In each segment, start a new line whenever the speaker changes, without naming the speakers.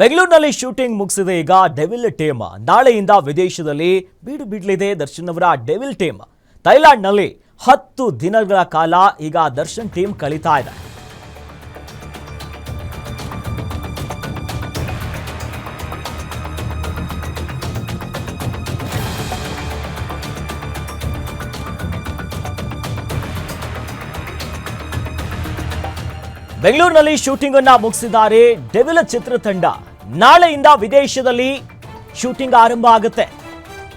ಬೆಂಗಳೂರಿನಲ್ಲಿ ಶೂಟಿಂಗ್ ಮುಗಿಸಿದೆ. ಈಗ devil team. ನಾಳೆಯಿಂದ ವಿದೇಶದಲ್ಲಿ ಬೀಡು ಬಿಡಲಿದೆ ದರ್ಶನ್ ಅವರ ಡೆವಿಲ್ ಟೀಮ್. ಥೈಲ್ಯಾಂಡ್ನಲ್ಲಿ ಹತ್ತು ದಿನಗಳ ಕಾಲ ಈಗ ದರ್ಶನ್ ಟೀಮ್ ಕಳೀತಾ ಇದೆ. ಬೆಂಗಳೂರಿನಲ್ಲಿ ಶೂಟಿಂಗ್ ಅನ್ನ ಮುಗಿಸಿದ್ದಾರೆ ಡೆವಿಲ ಚಿತ್ರತಂಡ. ನಾಳೆಯಿಂದ ವಿದೇಶದಲ್ಲಿ ಶೂಟಿಂಗ್ ಆರಂಭ ಆಗುತ್ತೆ.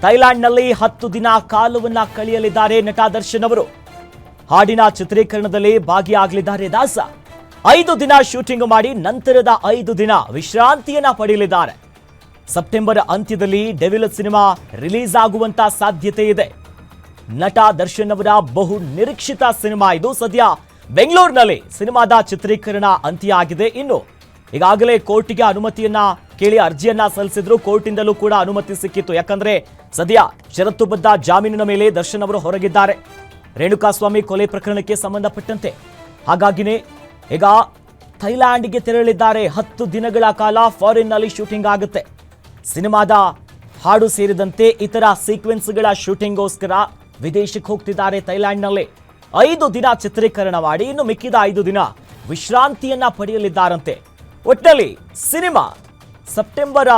ಥೈಲ್ಯಾಂಡ್ನಲ್ಲಿ ಹತ್ತು ದಿನ ಕಾಲವನ್ನ ಕಳೆಯಲಿದ್ದಾರೆ ನಟ ದರ್ಶನ್ ಅವರು. ಹಾಡಿನ ಚಿತ್ರೀಕರಣದಲ್ಲಿ ಭಾಗಿಯಾಗಲಿದ್ದಾರೆ ದಾಸ. ಐದು ದಿನ ಶೂಟಿಂಗ್ ಮಾಡಿ ನಂತರದ ಐದು ದಿನ ವಿಶ್ರಾಂತಿಯನ್ನ ಪಡೆಯಲಿದ್ದಾರೆ. ಸೆಪ್ಟೆಂಬರ್ ಅಂತ್ಯದಲ್ಲಿ ಡೆವಿಲ್ ಸಿನಿಮಾ ರಿಲೀಸ್ ಆಗುವಂತ ಸಾಧ್ಯತೆ ಇದೆ. ನಟ ದರ್ಶನ್ ಅವರ ಬಹು ನಿರೀಕ್ಷಿತ ಸಿನಿಮಾ ಇದು ಸದ್ಯ ಬೆಂಗಳೂರಿನಲ್ಲಿ ಸಿನಿಮಾದ ಚಿತ್ರೀಕರಣ ಅಂತ್ಯ ಆಗಿದೆ. ಇನ್ನು ಈಗಾಗಲೇ ಕೋರ್ಟಿಗೆ ಅನುಮತಿಯನ್ನ ಕೇಳಿ ಅರ್ಜಿಯನ್ನ ಸಲ್ಲಿಸಿದ್ರು ಕೋರ್ಟಿಂದಲೂ ಕೂಡ ಅನುಮತಿ ಸಿಕ್ಕಿತ್ತು. ಯಾಕಂದ್ರೆ ಸದ್ಯ ಷರತ್ತುಬದ್ಧ ಜಾಮೀನಿನ ಮೇಲೆ ದರ್ಶನ್ ಅವರು ಹೊರಗಿದ್ದಾರೆ. ರೇಣುಕಾಸ್ವಾಮಿ ಕೊಲೆ ಪ್ರಕರಣಕ್ಕೆ ಸಂಬಂಧಪಟ್ಟಂತೆ. ಹಾಗಾಗಿನೇ ಈಗ ಥೈಲ್ಯಾಂಡ್ಗೆ ತೆರಳಿದ್ದಾರೆ ಹತ್ತು ದಿನಗಳ ಕಾಲ ಫಾರಿನ್ನಲ್ಲಿ ಶೂಟಿಂಗ್ ಆಗುತ್ತೆ. ಸಿನಿಮಾದ ಹಾಡು ಸೇರಿದಂತೆ ಇತರ ಸೀಕ್ವೆನ್ಸ್ಗಳ ಶೂಟಿಂಗ್ಗೋಸ್ಕರ ವಿದೇಶಕ್ಕೆ ಹೋಗ್ತಿದ್ದಾರೆ ಥೈಲ್ಯಾಂಡ್ನಲ್ಲಿ. ಐದು ದಿನ ಚಿತ್ರೀಕರಣ ಮಾಡಿ, ಇನ್ನು ಮಿಕ್ಕಿದ ಐದು ದಿನ ವಿಶ್ರಾಂತಿಯನ್ನ ಪಡೆಯಲಿದ್ದಾರಂತೆ. ಒಟ್ಟಿನಲ್ಲಿ ಸಿನಿಮಾ ಸೆಪ್ಟೆಂಬರ್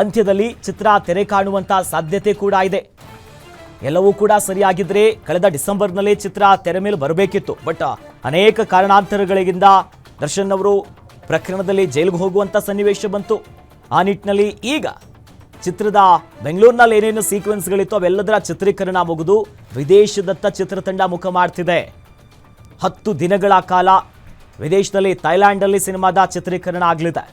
ಅಂತ್ಯದಲ್ಲಿ ಚಿತ್ರ ತೆರೆ ಕಾಣುವಂತ ಸಾಧ್ಯತೆ ಕೂಡ ಇದೆ. ಎಲ್ಲವೂ ಕೂಡ ಸರಿಯಾಗಿದ್ರೆ ಕಳೆದ ಡಿಸೆಂಬರ್ನಲ್ಲೇ ಚಿತ್ರ ತೆರೆ ಮೇಲೆ ಬರಬೇಕಿತ್ತು. ಬಟ್ ಅನೇಕ ಕಾರಣಾಂತರಗಳಿಂದ ದರ್ಶನ್ ಅವರು ಪ್ರಕರಣದಲ್ಲಿ ಜೈಲಿಗೆ ಹೋಗುವಂತ ಸನ್ನಿವೇಶ ಬಂತು. ಆ ನಿಟ್ಟಿನಲ್ಲಿ ಈಗ ಚಿತ್ರದ ಬೆಂಗಳೂರಿನಲ್ಲಿ ಏನೇನು ಸೀಕ್ವೆನ್ಸ್ಗಳಿತ್ತು ಅವೆಲ್ಲದರ ಚಿತ್ರೀಕರಣ ಮುಗಿದು ವಿದೇಶದತ್ತ ಚಿತ್ರತಂಡ ಮುಖ ಮಾಡ್ತಿದೆ. ಹತ್ತು ದಿನಗಳ ಕಾಲ ವಿದೇಶದಲ್ಲಿ ಥೈಲ್ಯಾಂಡಲ್ಲಿ ಸಿನಿಮಾದ ಚಿತ್ರೀಕರಣ ಆಗಲಿದೆ.